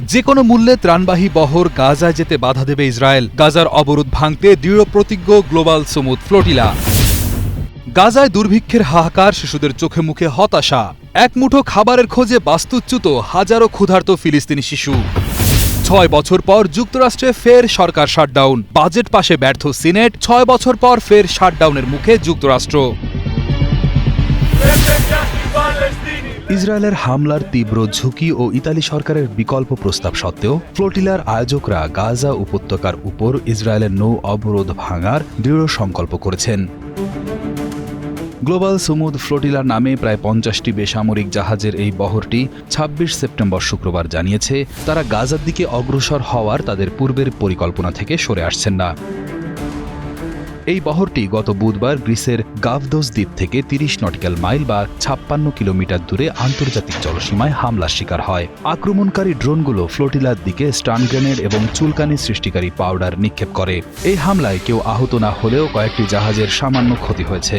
যে কোনো মূল্যে ত্রাণবাহী বহর গাজায় যেতে বাধা দেবে ইসরায়েল। গাজার অবরোধ ভাঙতে দৃঢ় প্রতিজ্ঞ গ্লোবাল সমুদ ফ্লোটিলা। গাজায় দুর্ভিক্ষের হাহাকার, শিশুদের চোখে মুখে হতাশা। এক মুঠো খাবারের খোঁজে বাস্তুচ্যুত হাজারো ক্ষুধার্ত ফিলিস্তিনি শিশু। ছয় বছর পর যুক্তরাষ্ট্রে ফের সরকার শাটডাউন। বাজেট পাশে ব্যর্থ সিনেট, ছয় বছর পর ফের শাটডাউনের মুখে যুক্তরাষ্ট্র। ইসরায়েলের হামলার তীব্র ঝুঁকি ও ইতালি সরকারের বিকল্প প্রস্তাব সত্ত্বেও, ফ্লোটিলার আয়োজকরা গাজা উপত্যকার উপর ইসরায়েলের নৌ অবরোধ ভাঙার দৃঢ় সংকল্প করেছেন। গ্লোবাল সুমুদ ফ্লোটিলার নামে প্রায় পঞ্চাশটি বেসামরিক জাহাজের এই বহরটি ২৬ সেপ্টেম্বর শুক্রবার জানিয়েছে, তারা গাজার দিকে অগ্রসর হওয়ার তাদের পূর্বের পরিকল্পনা থেকে সরে আসছেন না। এই বহরটি গত বুধবার গ্রিসের গাভদোস দ্বীপ থেকে তিরিশ নটিক্যাল মাইল বা ছাপ্পান্ন কিলোমিটার দূরে আন্তর্জাতিক জলসীমায় হামলার শিকার হয়। আক্রমণকারী ড্রোনগুলো ফ্লোটিলার দিকে স্টান গ্রেনেড এবং চুলকানি সৃষ্টিকারী পাউডার নিক্ষেপ করে। এই হামলায় কেউ আহত না হলেও কয়েকটি জাহাজের সামান্য ক্ষতি হয়েছে।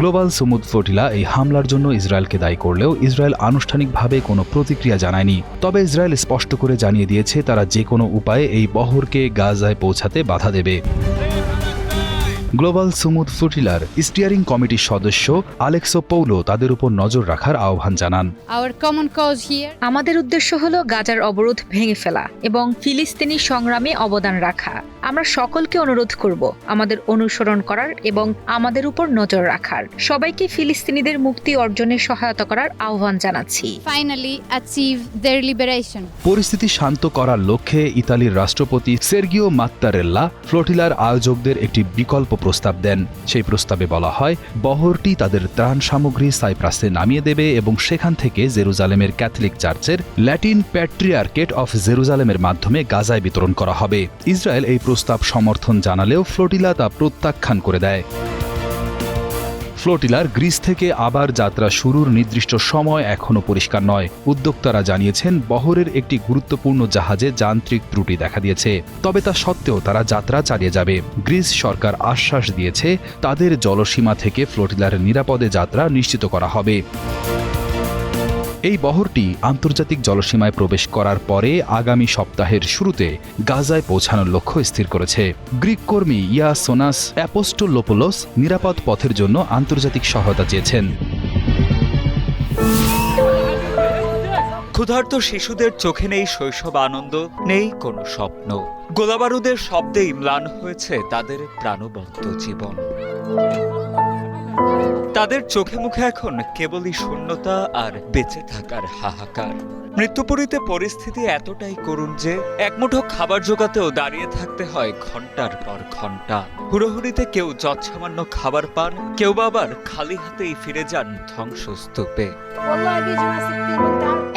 গ্লোবাল সুমুদ ফ্লোটিলা এই হামলার জন্য ইসরায়েলকে দায়ী করলেও ইসরায়েল আনুষ্ঠানিকভাবে কোনো প্রতিক্রিয়া জানায়নি। তবে ইসরায়েল স্পষ্ট করে জানিয়ে দিয়েছে, তারা যে কোনো উপায়ে এই বহরকে গাজায় পৌঁছাতে বাধা দেবে। গ্লোবাল সুমুদ ফ্লোটিলার স্টিয়ারিং কমিটির সদস্য আলেক্সো পৌলো তাদের উপর নজর রাখার আহ্বান জানান। আমাদের উদ্দেশ্য হলো গাজার অবরোধ ভেঙে ফেলা এবং ফিলিস্তিনি সংগ্রামে অবদান রাখা। আমরা সকলকে অনুরোধ করব আমাদের অনুসরণ করার এবং আমাদের উপর নজর রাখার। সবাইকে ফিলিস্তিনিদের মুক্তি অর্জনে সহায়তা করার আহ্বান জানাচ্ছি। their liberation. পরিস্থিতি শান্ত করার লক্ষ্যে ইতালির রাষ্ট্রপতি সের্গিও মাত্তারেল্লা ফ্লোটিলার আয়োজকদের একটি বিকল্প প্রস্তাব দেন। সেই প্রস্তাবে বলা হয়, বহরটি তাদের ত্রাণ সামগ্রী সাইপ্রাসে নামিয়ে দেবে এবং সেখান থেকে জেরুজালেমের ক্যাথলিক চার্চের ল্যাটিন প্যাট্রিয়ার্কেট অফ জেরুজালেমের মাধ্যমে গাজায় বিতরণ করা হবে। ইসরায়েল এই প্রস্তাব সমর্থন জানালেও ফ্লোটিলা তা প্রত্যাখ্যান করে দেয়। ফ্লোটিলার গ্রিস থেকে আবার যাত্রা শুরুর নির্দিষ্ট সময় এখনও পরিষ্কার নয়। উদ্যোক্তারা জানিয়েছেন, বহরের একটি গুরুত্বপূর্ণ জাহাজে যান্ত্রিক ত্রুটি দেখা দিয়েছে, তবে তা সত্ত্বেও তারা যাত্রা চালিয়ে যাবে। গ্রিস সরকার আশ্বাস দিয়েছে, তাদের জলসীমা থেকে ফ্লোটিলার নিরাপদে যাত্রা নিশ্চিত করা হবে। এই বহরটি আন্তর্জাতিক জলসীমায় প্রবেশ করার পরে আগামী সপ্তাহের শুরুতে গাজায় পৌঁছানোর লক্ষ্য স্থির করেছে। গ্রিক কর্মী ইয়া সোনাস অ্যাপোস্টোলোপোলোস নিরাপদ পথের জন্য আন্তর্জাতিক সহায়তা চেয়েছেন। ক্ষুধার্ত শিশুদের চোখে নেই শৈশব আনন্দ, নেই কোনো স্বপ্ন। গোলাবারুদের শব্দেই ম্লান হয়েছে তাদের প্রাণবন্ত জীবন। তাদের চোখে মুখে এখন কেবলই শূন্যতা আর বেঁচে থাকার হাহাকার। মৃত্যুপুরীতে পরিস্থিতি এতটাই করুণ যে একমুঠো খাবার জোগাতেও দাঁড়িয়ে থাকতে হয় ঘণ্টার পর ঘণ্টা। হুড়োহুড়িতে কেউ যৎসামান্য খাবার পান, কেউ বাবার খালি হাতেই ফিরে যান ধ্বংসস্তূপে।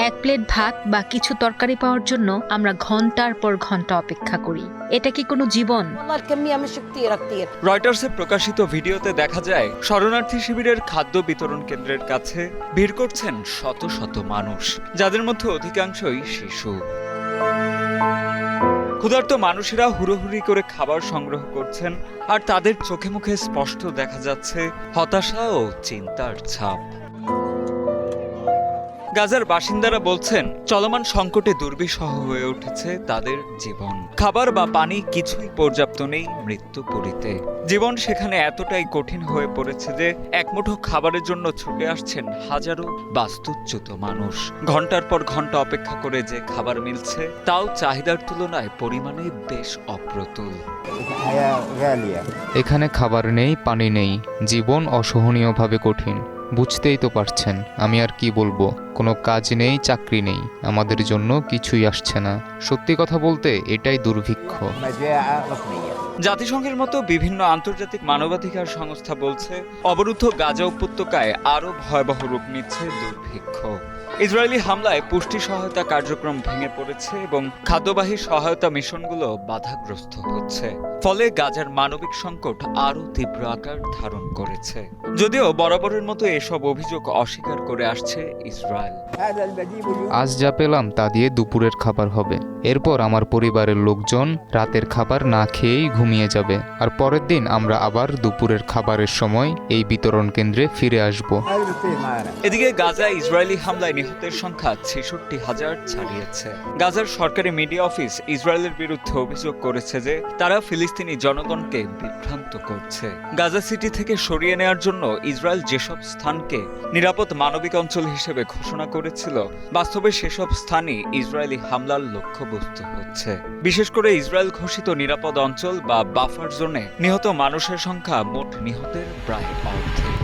এক প্লেট ভাত বা কিছু তরকারি পাওয়ার জন্য আমরা ঘণ্টার পর ঘণ্টা অপেক্ষা করি। এটা কি কোনো জীবন? রয়টার্সে প্রকাশিত ভিডিওতে দেখা যায় শরণার্থী শিবিরের খাদ্য বিতরণ কেন্দ্রের কাছে ভিড় করছেন শত শত মানুষ যাদের মধ্যে অধিকাংশই শিশু। ক্ষুধার্ত মানুষেরা হুড়োহুড়ি করে খাবার সংগ্রহ করছেন আর তাদের চোখে মুখে স্পষ্ট দেখা যাচ্ছে হতাশা ও চিন্তার ছাপ। গাজার বাসিন্দারা বলছেন চলমান সংকটে দুর্বিষহ হয়ে উঠেছে তাদের জীবন। খাবার বা পানি কিছুই পর্যাপ্ত নেই মৃত্যু পরিতে। জীবন সেখানে এতটাই কঠিন হয়ে পড়েছে যে একমুঠো খাবারের জন্য ছুটে আসছেন হাজারো বাস্তুচ্যুত মানুষ। ঘণ্টার পর ঘণ্টা অপেক্ষা করে যে খাবার মিলছে তাও চাহিদার তুলনায় পরিমাণে বেশ অপ্রতুল। হ্যাঁ, হ্যাঁ, এখানে খাবার নেই পানি নেই। জীবন অসহনীয়ভাবে কঠিন। বুঝতেই তো পারছেন, আমি আর কি বলব। কোনো কাজ নেই, চাকরি নেই। আমাদের জন্য কিছুই আসছে না। সত্যি কথা বলতে, এটাই দুর্ভিক্ষ। জাতিসংঘের মতো বিভিন্ন আন্তর্জাতিক মানবাধিকার সংস্থা বলছে, অবরুদ্ধ গাজা উপত্যকায় আরও ভয়াবহ রূপ নিচ্ছে দুর্ভিক্ষ। ইসরায়েলি হামলায় পুষ্টি সহায়তা কার্যক্রম ভেঙে পড়েছে এবং খাদ্যবাহী সহায়তা মিশনগুলো বাধাগ্রস্ত হচ্ছে। ফলে গাজার মানবিক সংকট আরও তীব্র আকার ধারণ করেছে। যদিও বরাবরের মতো এসব অভিযোগ অস্বীকার করে আসছে ইসরায়েল। আজ যা পেলাম তা দিয়ে দুপুরের খাবার হবে। এরপর আমার পরিবারের লোকজন রাতের খাবার না খেয়েই ঘুমিয়ে যাবে। আর পরের দিন আমরা আবার দুপুরের খাবারের সময় এই বিতরণ কেন্দ্রে ফিরে আসব। এদিকে গাজা ইসরায়েলি হামলায় নিহতের সংখ্যা ছেষট্টি হাজার ছাড়িয়েছে। গাজার সরকারি মিডিয়া অফিস ইসরায়েলের বিরুদ্ধে অভিযোগ করেছে যে তারা ফিলিস্তিনি জনগণকে বিভ্রান্ত করছে। গাজা সিটি থেকে সরিয়ে নেওয়ার জন্য ইসরায়েল যেসব স্থানকে নিরাপদ মানবিক অঞ্চল হিসেবে ঘোষণা করেছিল, বাস্তবে সেসব স্থানই ইসরায়েলি হামলার লক্ষ্যবস্তু হচ্ছে। বিশেষ করে ইসরায়েল ঘোষিত নিরাপদ অঞ্চল বা বাফার জোনে নিহত মানুষের সংখ্যা মোট নিহতের প্রায় অর্ধেক।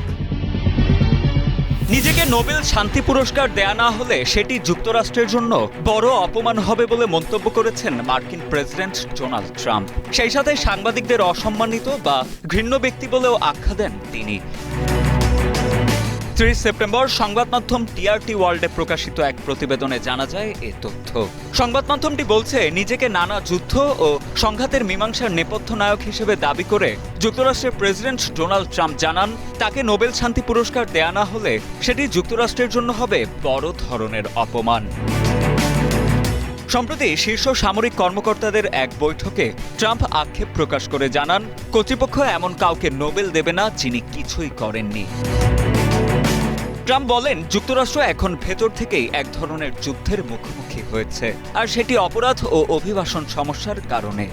নিজেকে নোবেল শান্তি পুরস্কার দেয়া না হলে সেটি যুক্তরাষ্ট্রের জন্য বড় অপমান হবে বলে মন্তব্য করেছেন মার্কিন প্রেসিডেন্ট ডোনাল্ড ট্রাম্প। সেই সাথে সাংবাদিকদের অসম্মানিত বা ঘৃণ্য ব্যক্তি বলেও আখ্যা দেন তিনি। ত্রিশ সেপ্টেম্বর সংবাদ মাধ্যম টিআরটি ওয়ার্ল্ডে প্রকাশিত এক প্রতিবেদনে জানা যায় এ তথ্য। সংবাদ মাধ্যমটি বলছে, নিজেকে নানা যুদ্ধ ও সংঘাতের মীমাংসার নেপথ্য নায়ক হিসেবে দাবি করে যুক্তরাষ্ট্রের প্রেসিডেন্ট ডোনাল্ড ট্রাম্প জানান, তাকে নোবেল শান্তি পুরস্কার দেয়া না হলে সেটি যুক্তরাষ্ট্রের জন্য হবে বড় ধরনের অপমান। সম্প্রতি শীর্ষ সামরিক কর্মকর্তাদের এক বৈঠকে ট্রাম্প আক্ষেপ প্রকাশ করে জানান, কর্তৃপক্ষ এমন কাউকে নোবেল দেবে না যিনি কিছুই করেননি। ট্রাম্প বলেন, যুক্তরাষ্ট্র এখন ভেতর থেকেই এক ধরনের যুদ্ধের মুখোমুখি হয়েছে। আর সেটি অপরাধ ও অভিবাসন সমস্যার কারণে।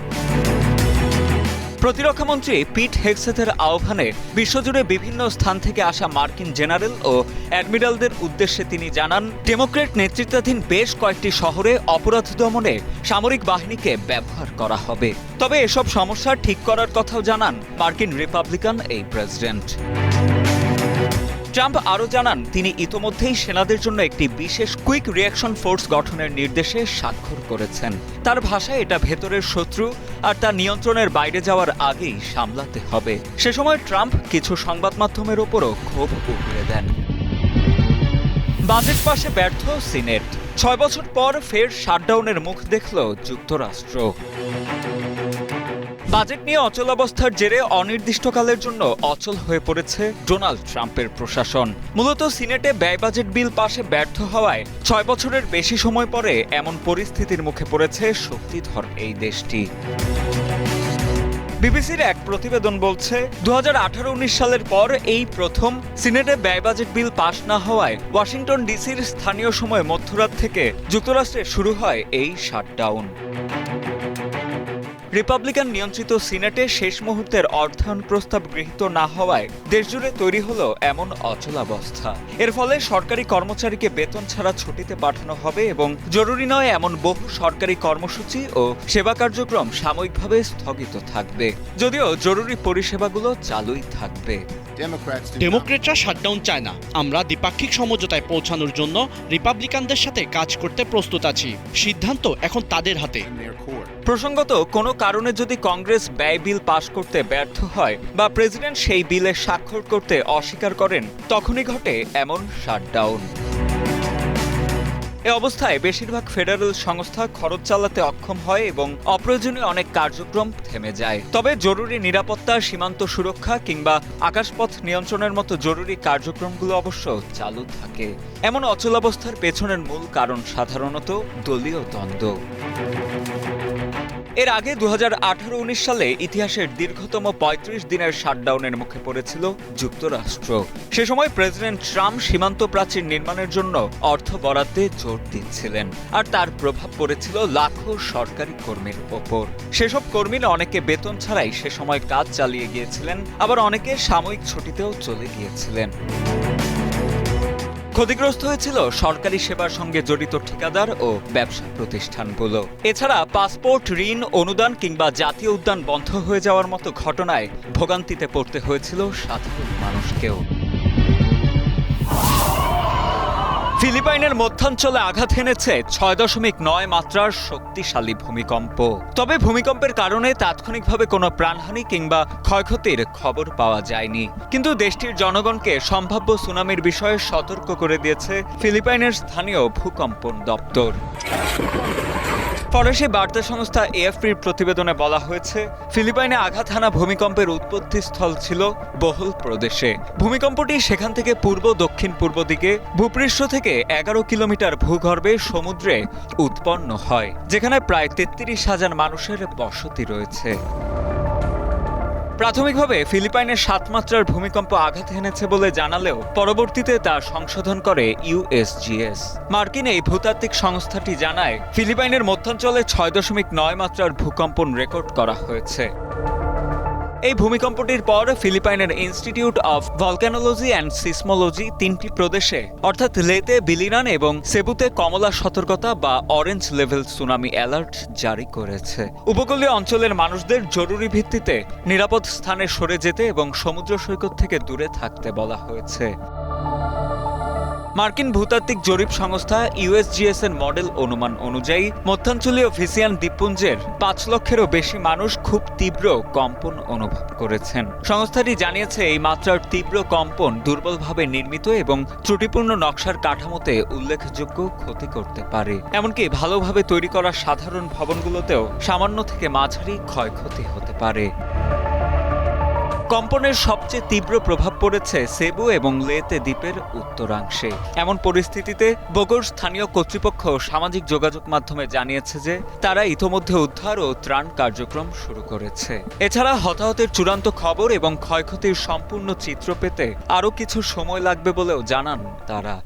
প্রতিরক্ষামন্ত্রী পিট হেগসেথের আহ্বানে বিশ্বজুড়ে বিভিন্ন স্থান থেকে আসা মার্কিন জেনারেল ও অ্যাডমিরালদের উদ্দেশ্যে তিনি জানান, ডেমোক্রেট নেতৃত্বাধীন বেশ কয়েকটি শহরে অপরাধ দমনে সামরিক বাহিনীকে ব্যবহার করা হবে। তবে এসব সমস্যা ঠিক করার কথাও জানান মার্কিন রিপাবলিকান এই প্রেসিডেন্ট। ট্রাম্প আরও জানান, তিনি ইতোমধ্যেই সেনাদের জন্য একটি বিশেষ কুইক রিয়াকশন ফোর্স গঠনের নির্দেশে স্বাক্ষর করেছেন। তার ভাষায় এটা ভেতরের শত্রু আর তা নিয়ন্ত্রণের বাইরে যাওয়ার আগেই সামলাতে হবে। সে সময় ট্রাম্প কিছু সংবাদ মাধ্যমের ওপরও ক্ষোভ উগড়ে দেন। বাজেট পাশে ব্যর্থ সিনেট। ছয় বছর পর ফের শাটডাউনের মুখ দেখল যুক্তরাষ্ট্র। বাজেট নিয়ে অচলাবস্থার জেরে অনির্দিষ্টকালের জন্য অচল হয়ে পড়েছে ডোনাল্ড ট্রাম্পের প্রশাসন। মূলত সিনেটে ব্যয় বাজেট বিল পাশে ব্যর্থ হওয়ায় ছয় বছরের বেশি সময় পরে এমন পরিস্থিতির মুখে পড়েছে শক্তিধর এই দেশটি। বিবিসির এক প্রতিবেদন বলছে দু হাজার উনিশ সালের পর এই প্রথম সিনেটে ব্যয় বাজেট বিল পাশ না হওয়ায় ওয়াশিংটন ডিসির স্থানীয় সময় মধ্যরাত থেকে যুক্তরাষ্ট্রে শুরু হয় এই শাটডাউন। রিপাবলিকান নিয়ন্ত্রিত সিনেটে শেষ মুহূর্তের অর্থায়ন প্রস্তাব গৃহীত না হওয়ায় দেশজুড়ে তৈরি হলো এমন অচলাবস্থা এর ফলে সরকারি কর্মচারীকে বেতন ছাড়া ছুটিতে পাঠানো হবে এবং জরুরি নয় এমন বহু সরকারি কর্মসূচি ও সেবা কার্যক্রম সাময়িকভাবে স্থগিত থাকবে। যদিও জরুরি পরিষেবাগুলো চালুই থাকবে। ডেমোক্রেটরা শাটডাউন চায় না। আমরা দ্বিপাক্ষিক সমঝোতায় পৌঁছানোর জন্য রিপাবলিকানদের সাথে কাজ করতে প্রস্তুত আছি। সিদ্ধান্ত এখন তাদের হাতে। প্রসঙ্গত কোনো কারণে যদি কংগ্রেস ব্যয় বিল পাশ করতে ব্যর্থ হয় বা প্রেসিডেন্ট সেই বিলে স্বাক্ষর করতে অস্বীকার করেন তখনই ঘটে এমন শাটডাউন। এ অবস্থায় বেশিরভাগ ফেডারেল সংস্থা খরচ চালাতে অক্ষম হয় এবং অপ্রয়োজনীয় অনেক কার্যক্রম থেমে যায়। তবে জরুরি নিরাপত্তা, সীমান্ত সুরক্ষা কিংবা আকাশপথ নিয়ন্ত্রণের মতো জরুরি কার্যক্রমগুলো অবশ্য চালু থাকে। এমন অচলাবস্থার পেছনের মূল কারণ সাধারণত দলীয় দ্বন্দ্ব। এর আগে দু হাজার সালে ইতিহাসের দীর্ঘতম পঁয়ত্রিশ দিনের শাটডাউনের মুখে পড়েছিল যুক্তরাষ্ট্র। সে সময় প্রেসিডেন্ট ট্রাম্প সীমান্ত প্রাচীর নির্মাণের জন্য অর্থ বরাদ্দে জোর দিচ্ছিলেন, আর তার প্রভাব পড়েছিল লাখো সরকারি কর্মীর ওপর। সেসব কর্মীরা অনেকে বেতন ছাড়াই সে সময় কাজ চালিয়ে গিয়েছিলেন, আবার অনেকে সাময়িক ছুটিতেও চলে গিয়েছিলেন। ক্ষতিগ্রস্ত হয়েছিল সরকারি সেবার সঙ্গে জড়িত ঠিকাদার ও ব্যবসা প্রতিষ্ঠানগুলো। এছাড়া পাসপোর্ট, ঋণ, অনুদান কিংবা জাতীয় উদ্যান বন্ধ হয়ে যাওয়ার মতো ঘটনায় ভোগান্তিতে পড়তে হয়েছিল সাধারণ মানুষকেও। ফিলিপাইনের মধ্যাঞ্চলে আঘাত হেনেছে ছয় দশমিক নয় মাত্রার শক্তিশালী ভূমিকম্প। তবে ভূমিকম্পের কারণে তাৎক্ষণিকভাবে কোনো প্রাণহানি কিংবা ক্ষয়ক্ষতির খবর পাওয়া যায়নি। কিন্তু দেশটির জনগণকে সম্ভাব্য সুনামির বিষয়ে সতর্ক করে দিয়েছে ফিলিপাইনের স্থানীয় ভূকম্পন দপ্তর। ফরাসি বার্তা সংস্থা এএফপির প্রতিবেদনে বলা হয়েছে, ফিলিপাইনে আঘাত হানা ভূমিকম্পের উৎপত্তিস্থল ছিল বহুল প্রদেশে। ভূমিকম্পটি সেখান থেকে পূর্ব দক্ষিণ পূর্ব দিকে ভূপৃষ্ঠ থেকে এগারো কিলোমিটার ভূগর্ভে সমুদ্রে উৎপন্ন হয়, যেখানে প্রায় তেত্রিশ হাজার মানুষের বসতি রয়েছে। প্রাথমিকভাবে ফিলিপাইনের সাত মাত্রার ভূমিকম্প আঘাত হেনেছে বলে জানালেও পরবর্তীতে তা সংশোধন করে ইউএসজিএস মার্কিন এই ভূতাত্ত্বিক সংস্থাটি জানায়, ফিলিপাইনের মধ্যাঞ্চলে ছয় দশমিক নয় মাত্রার ভূকম্পন রেকর্ড করা হয়েছে। এই ভূমিকম্পটির পর ফিলিপাইনের institute of volcanology and seismology তিনটি প্রদেশে, অর্থাৎ লেতে বিলিনান এবং সেবুতে কমলা সতর্কতা বা অরেঞ্জ লেভেল সুনামি অ্যালার্ট জারি করেছে। উপকূলীয় অঞ্চলের মানুষদের জরুরি ভিত্তিতে নিরাপদ স্থানে সরে যেতে এবং সমুদ্র সৈকত থেকে দূরে থাকতে বলা হয়েছে। মার্কিন ভূতাত্ত্বিক জরিপ সংস্থা ইউএসজিএস এর মডেল অনুমান অনুযায়ী, মধ্যাঞ্চলীয় ভিসিয়ান দ্বীপপুঞ্জের পাঁচ লক্ষেরও বেশি মানুষ খুব তীব্র কম্পন অনুভব করেছেন। সংস্থাটি জানিয়েছে, এই মাত্রার তীব্র কম্পন দুর্বলভাবে নির্মিত এবং ত্রুটিপূর্ণ নকশার কাঠামোতে উল্লেখযোগ্য ক্ষতি করতে পারে। এমনকি ভালোভাবে তৈরি করা সাধারণ ভবনগুলোতেও সামান্য থেকে মাঝারি ক্ষয়ক্ষতি হতে পারে। কম্পনের সবচেয়ে তীব্র প্রভাব পড়েছে সেবু এবং লেতে দ্বীপের উত্তরাংশে। এমন পরিস্থিতিতে বগর স্থানীয় কর্তৃপক্ষ সামাজিক যোগাযোগ মাধ্যমে জানিয়েছে যে, তারা ইতোমধ্যে উদ্ধার ও ত্রাণ কার্যক্রম শুরু করেছে। এছাড়া হতাহতের চূড়ান্ত খবর এবং ক্ষয়ক্ষতির সম্পূর্ণ চিত্র পেতে আরও কিছু সময় লাগবে বলেও জানান তারা।